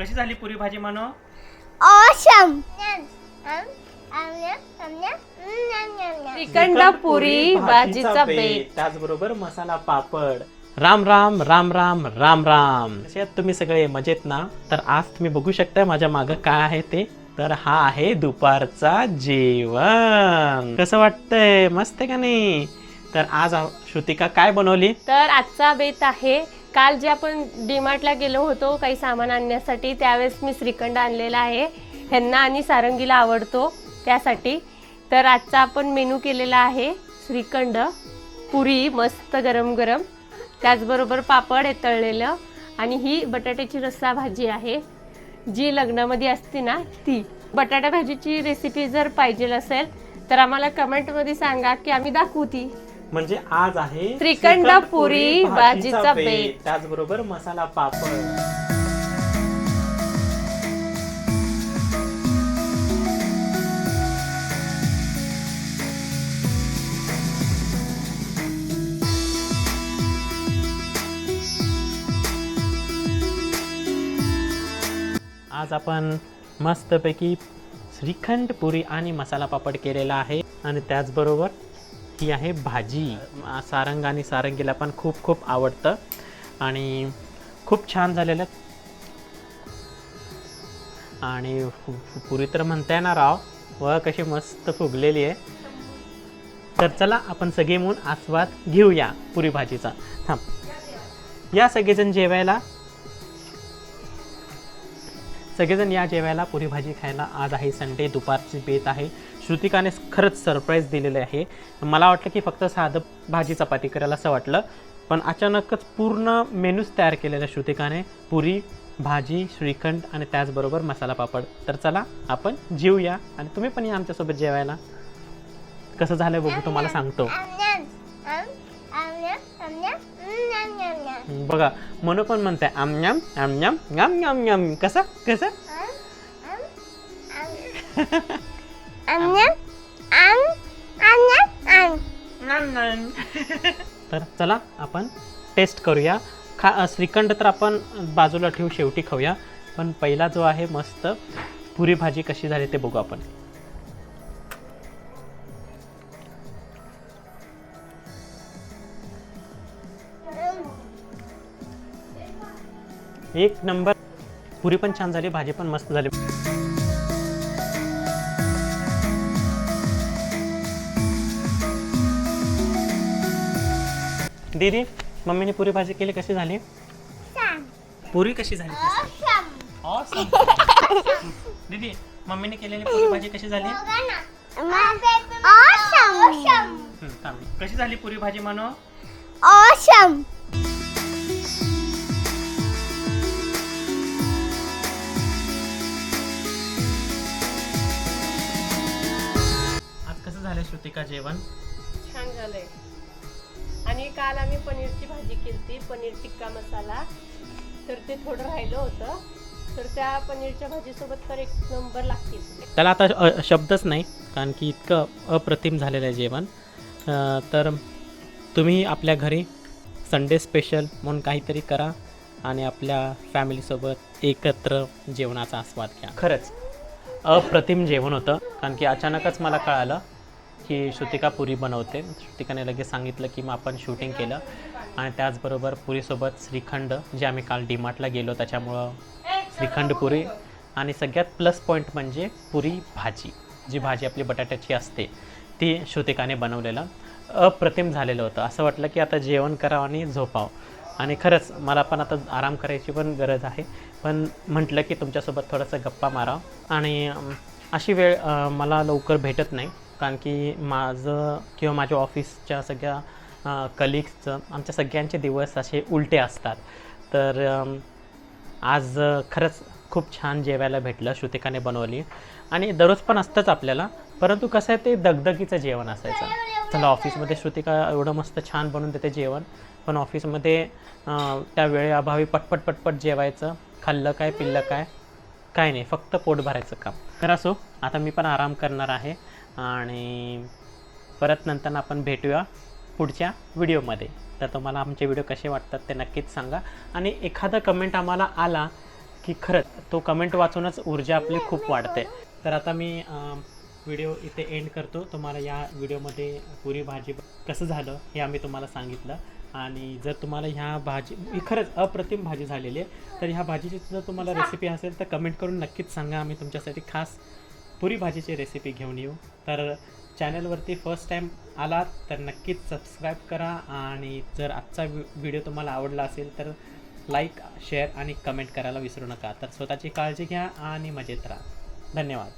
कशी झाली पुरी भाजी मानो? Awesome. श्रीखंड पुरी भाजीचा बेत त्याचबरोबर मसाला पापड. राम राम राम राम राम राम. कसे आहात तुम्ही सगळे मजेत ना? तर आज तुम्ही बघू शकता माझ्या मागं काय आहे ते. तर हा आहे दुपारचा जेवण. कसं वाटतंय? मस्त आहे का नाही? तर आज श्रुतिका काय बनवली? तर आजचा बेत आहे काल जे आपण डीमार्टला गेलो होतो काही सामान आणण्यासाठी त्यावेळेस मी श्रीखंड आणलेला आहे. ह्यांना आणि सारंगीला आवडतो त्यासाठी. तर आजचा आपण मेनू केलेला आहे श्रीखंड. पुरी मस्त गरम गरम. त्याचबरोबर पापड हे तळलेलं. आणि ही बटाट्याची रस्सा भाजी आहे. जी लग्नामध्ये असते ना ती. बटाटा भाजीची रेसिपी जर पाहिजे असेल तर आम्हाला कमेंटमध्ये सांगा की आम्ही दाखवू ती. म्हणजे आज आहे श्रीखंड पुरी भाजीचा बेत. त्याचबरोबर मसाला पापड. आज आपण मस्तपैकी श्रीखंड पुरी आणि मसाला पापड केलेला आहे. आणि त्याचबरोबर ही आहे भाजी. सारंग आणि सारंगीला पण खूप खूप आवडतं. आणि खूप छान झालेलं. आणि पुरी तर म्हणताय ना राव व कशी मस्त फुगलेली आहे. तर चला आपण सगळे म्हणून आस्वाद घेऊया पुरी भाजीचा. थांब. या सगळेजण जेवायला. सगळेजण या जेवायला पुरी भाजी खायला. आज आहे संडे दुपारची बेत आहे. श्रुतिकाने खरंच सरप्राईज दिलेले आहे. मला वाटलं की फक्त साधं भाजी चपाती करायला असं वाटलं पण अचानकच पूर्ण मेनूच तयार केलेला श्रुतिकाने पुरी भाजी श्रीखंड आणि त्याचबरोबर मसाला पापड. तर चला आपण जेऊया आणि तुम्ही पण या आमच्यासोबत जेवायला. कसं झालं बघू तुम्हाला सांगतो. बघा मनू पण म्हणते आमन्याम आमन्याम गाम गाम गाम कसं? कसं? तर चला आपण टेस्ट करूया. खा अ, श्रीखंड तर आपण बाजूला ठेवू शेवटी खाऊया. पण पहिला जो आहे मस्त पुरी भाजी कशी झाली ते बघू आपण. एक नंबर. पुरी पण छान झाली भाजी पण मस्त झाली. दीदी मम्मीने पुरी भाजी केली कशी झाली पुरी कशी झाली. Awesome. दीदी मम्मीने केलेली पुरी भाजी कशी झाली. हं, थांब. कशी झाली पुरी भाजी मानो Awesome. आज कसं झालं श्रुतिका जेवण छान झालंय आणि काल आम्ही पनीरची भाजी केली पनीर टिक्का मसाला. तर ते थोडं राहिलं होतं. तर त्या पनीरच्या भाजीसोबत तर एक नंबर लागतील. त्याला आता अ, शब्दच नाही कारण की इतकं अप्रतिम झालेलं आहे जेवण. अ, तर तुम्ही आपल्या घरी संडे स्पेशल म्हणून काहीतरी करा आणि आपल्या फॅमिलीसोबत एकत्र जेवणाचा आस्वाद घ्या. खरंच. अप्रतिम जेवण होतं कारण की अचानकच मला कळालं की श्रुतिका पुरी बनवते. श्रुतिकाने लगेच सांगितलं की मग आपण शूटिंग केलं. आणि त्याचबरोबर पुरीसोबत श्रीखंड जे आम्ही काल डीमार्टला गेलो त्याच्यामुळं श्रीखंड पुरी. आणि सगळ्यात प्लस पॉईंट म्हणजे पुरी भाजी जी भाजी आपली बटाट्याची असते ती श्रुतिकाने बनवलेलं. अप्रतिम झालेलं होतं. असं वाटलं की आता जेवण करावं आणि झोपावं. आणि खरंच मला पण आता आराम करायची पण गरज आहे. पण म्हटलं की तुमच्यासोबत थोडंसं गप्पा मारावं. आणि अशी वेळ मला लवकर भेटत नाही. कारण की माझं किंवा माझ्या ऑफिसच्या सगळ्या कलिग्सचं आमच्या सगळ्यांचे दिवस असे उलटे असतात. तर आज खरंच खूप छान जेवायला भेटलं श्रुतिकाने बनवली. आणि दररोज पण असतंच आपल्याला परंतु कसं आहे ते दगदगीचं जेवण असायचं. चला ऑफिसमध्ये श्रुतिका एवढं मस्त छान बनवून देते जेवण पण ऑफिसमध्ये अ, त्या वेळेअभावी पटपट पटपट जेवायचं खाल्लं काय पिल्लं काय काय नाही फक्त पोट भरायचं काम. तर असो आता मी पण आराम करणार आहे. आणि परत नंतर आपण भेटूया पुढच्या व्हिडिओमध्ये. तर तुम्हाला आमचे व्हिडिओ कसे वाटतात ते नक्कीच सांगा. आणि एखादा कमेंट आम्हाला आला की खरंच तो कमेंट वाचूनच ऊर्जा आपली खूप वाढते. तर आता मी व्हिडिओ इथे एंड करतो. तुम्हाला या व्हिडिओमध्ये पुरी भाजी कसं झालं हे आम्ही तुम्हाला सांगितलं. आणि जर तुम्हाला ह्या भाजी ही खरंच अप्रतिम भाजी झालेली आहे. तर ह्या भाजीची जर तुम्हाला रेसिपी असेल तर कमेंट करून नक्कीच सांगा. आम्ही तुमच्यासाठी खास पुरी भाजीची रेसिपी घेऊन येऊ. तर चॅनलवरती फर्स्ट टाईम आलात तर नक्कीच सबस्क्राईब करा आणि जर आजचा व्हिडिओ तुम्हाला आवडला असेल तर लाईक शेअर आणि कमेंट करायला विसरू नका. तर स्वतःची काळजी घ्या आणि मजेत राहा. धन्यवाद.